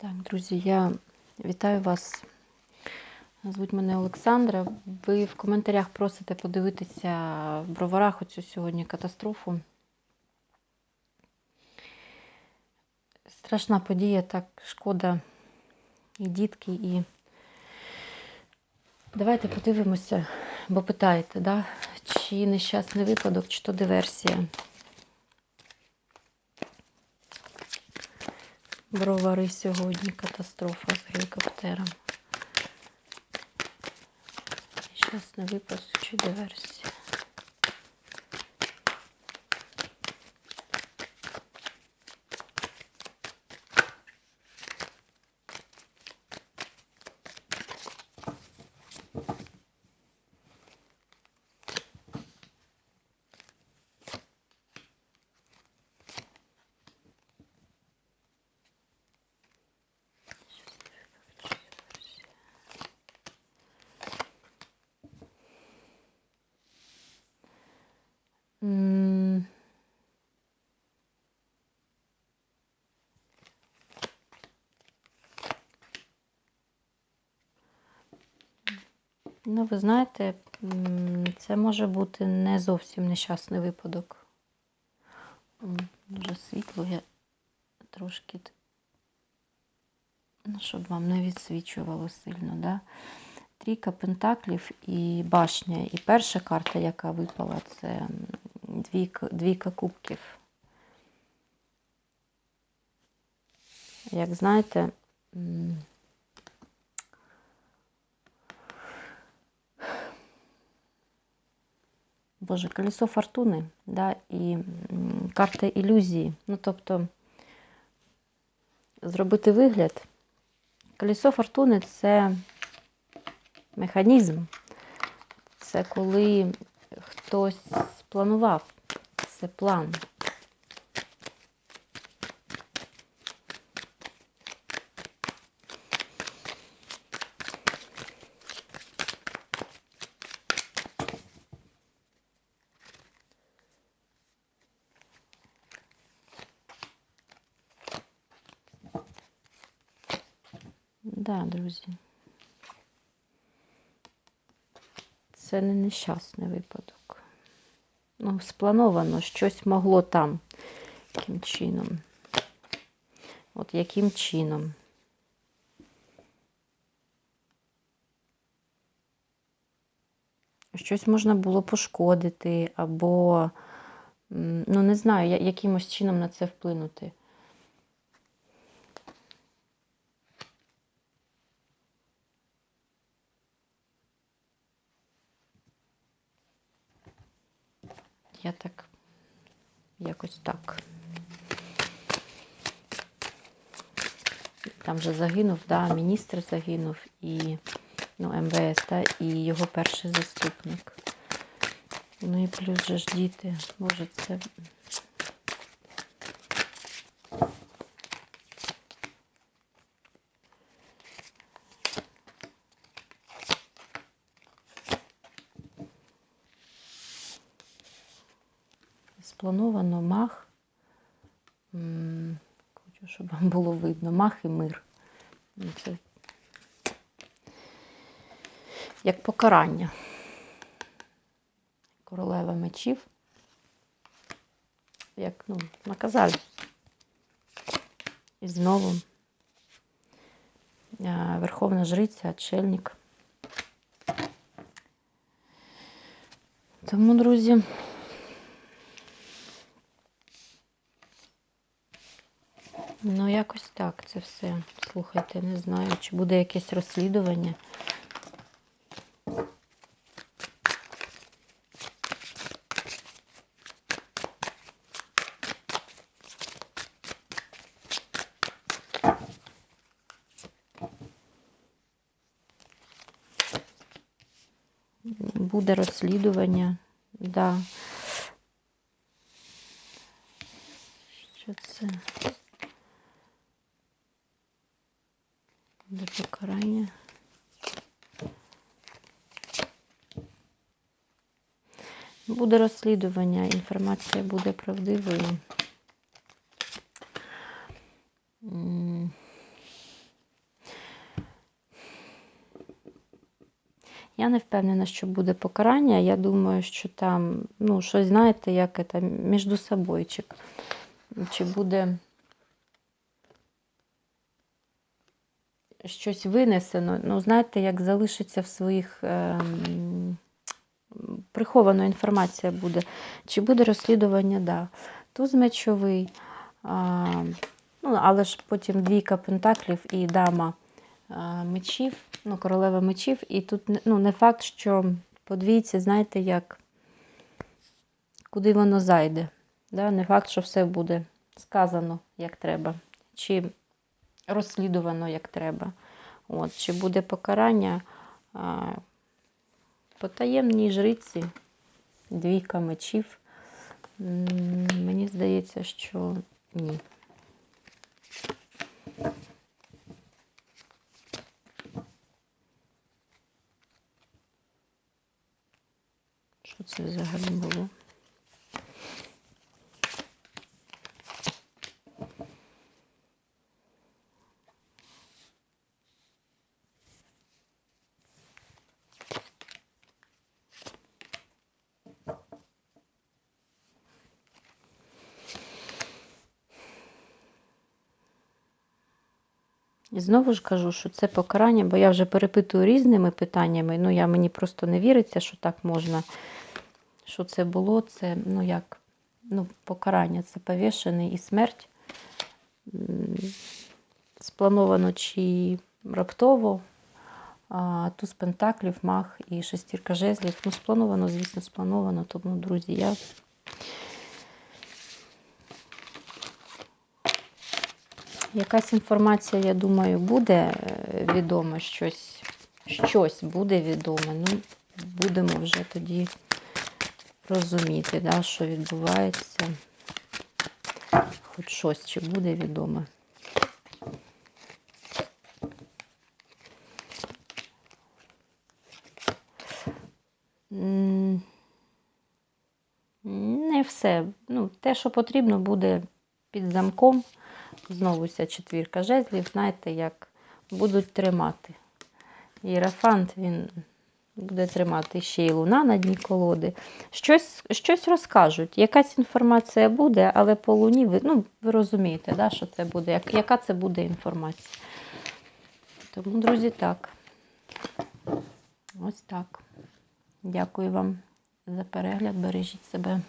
Так, друзі, я вітаю вас. Звуть мене Олександра. Ви в коментарях просите подивитися в броварах оцю сьогодні катастрофу. Страшна подія, так шкода і дітки, і давайте подивимося, бо питаєте, да? чи нещасний випадок, чи то диверсія. Бровари сьогодні катастрофа з гелікоптером. Нещасний випадок чи диверсія. Ну, ви знаєте, це може бути не зовсім нещасний випадок. Дуже світло, я трошки, ну, щоб вам не відсвічувало сильно, да? Трійка пентаклів і башня. І перша карта, яка випала, це двійка, двійка кубків. Як знаєте, Боже, колесо фортуни, да, і карта ілюзії. Ну, тобто, зробити вигляд. Колесо фортуни це механізм. Це коли хтось спланував. Це план. Да, друзі. Це не нещасний випадок. Ну, сплановано, щось могло там. Яким чином? От яким чином? Щось можна було пошкодити, або, ну, не знаю, якимось чином на це вплинути. Я так якось так. Там же загинув, да, міністр загинув і ну, МВС, та, і його перший заступник. Ну і плюс же ж діти. може, це. Сплановано мах. Хочу, щоб вам було видно. Мах і мир. Ну, Це як покарання. Королева мечів. Як, ну, наказали. І знову Верховна Жриця, Отшельник. Тому, друзі, ну якось так це все. Слухайте, не знаю, чи буде якесь розслідування. Буде розслідування, да. Що це? буде розслідування, інформація буде правдивою. Я не впевнена, що буде покарання. Я думаю, що там, ну, щось, знаєте, як це, між собою. Чи буде щось винесено, ну, знаєте, як залишиться в своїх. Е прихована інформація буде. Чи буде розслідування, да. Туз мечовий, а, ну, але ж потім двійка пентаклів і дама а, мечів, ну, королева мечів. І тут ну, не факт, що по двійці, знаєте, як куди воно зайде. Да? Не факт, що все буде сказано як треба, чи розслідувано як треба. От, чи буде покарання а, по таємній жриці, двійка мечів. Мені здається, що ні. Що це взагалі було? Знову ж кажу, що це покарання, бо я вже перепитую різними питаннями. Ну, я мені просто не віриться, що так можна. Що це було, це, ну як, ну, покарання, це повішений і смерть. Сплановано чи раптово. А, туз пентаклів, мах і шестірка жезлів. Ну, сплановано, звісно, сплановано. Тому, друзі, я Якась інформація, я думаю, буде е, відома, щось, щось буде відоме. Ну, будемо вже тоді розуміти, да, що відбувається. Хоч щось чи буде відоме. Не все. Ну, те, що потрібно, буде під замком. Знову ця четвірка жезлів, знаєте, як будуть тримати. Єрафант він буде тримати ще й луна на дні колоди. Щось, щось розкажуть. Якась інформація буде, але по луні ви, ну, ви розумієте, да, що це буде, як, яка це буде інформація. Тому, друзі, так. Ось так. Дякую вам за перегляд. Бережіть себе.